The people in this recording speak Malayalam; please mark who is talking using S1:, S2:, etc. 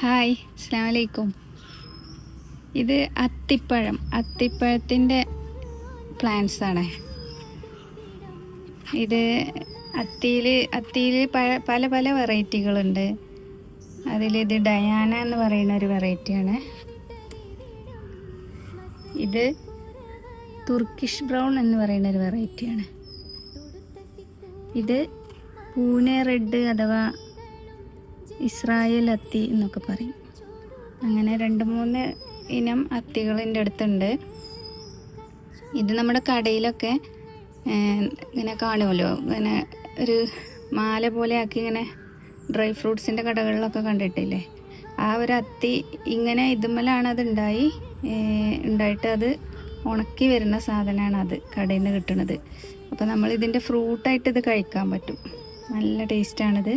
S1: ഹായ് അസ്സാം വലൈക്കും ഇത് അത്തിപ്പഴം. അത്തിപ്പഴത്തിന്റെ പ്ലാന്റ്സ് ആണ്. ഇത് അത്തിയിൽ അത്തിയിൽ പല പല പല വെറൈറ്റികളുണ്ട് അതിലിത് ഡയാന എന്ന് പറയുന്ന ഒരു വെറൈറ്റിയാണ് ഇത് തുർക്കിഷ് ബ്രൗൺ എന്ന് പറയുന്ന ഒരു വെറൈറ്റിയാണ് ഇത് പൂനെ റെഡ് അഥവാ ഇസ്രായേൽ അത്തി എന്നൊക്കെ പറയും. അങ്ങനെ രണ്ട് മൂന്ന് ഇനം അത്തികൾ എന്റെ അടുത്തുണ്ട്. ഇത് നമ്മുടെ കടയിലൊക്കെ ഇങ്ങനെ കാണുമല്ലോ. ഇങ്ങനെ ഒരു മാല പോലെ ആക്കി ഇങ്ങനെ ഡ്രൈ ഫ്രൂട്ട്സിന്റെ കടകളിലൊക്കെ കണ്ടിട്ടില്ലേ? ആ ഒരു അത്തി ഇങ്ങനെ ഇതുമ്മലാണ് അത് ഉണ്ടായി ഉണ്ടായിട്ട് അത് ഉണക്കി വരുന്ന സാധനമാണ് അത് കടയിൽ നിന്ന് കിട്ടുന്നത് അപ്പോൾ നമ്മൾ ഇതിന്റെ ഫ്രൂട്ടായിട്ട് ഇത് കഴിക്കാൻ പറ്റും. നല്ല ടേസ്റ്റാണിത്.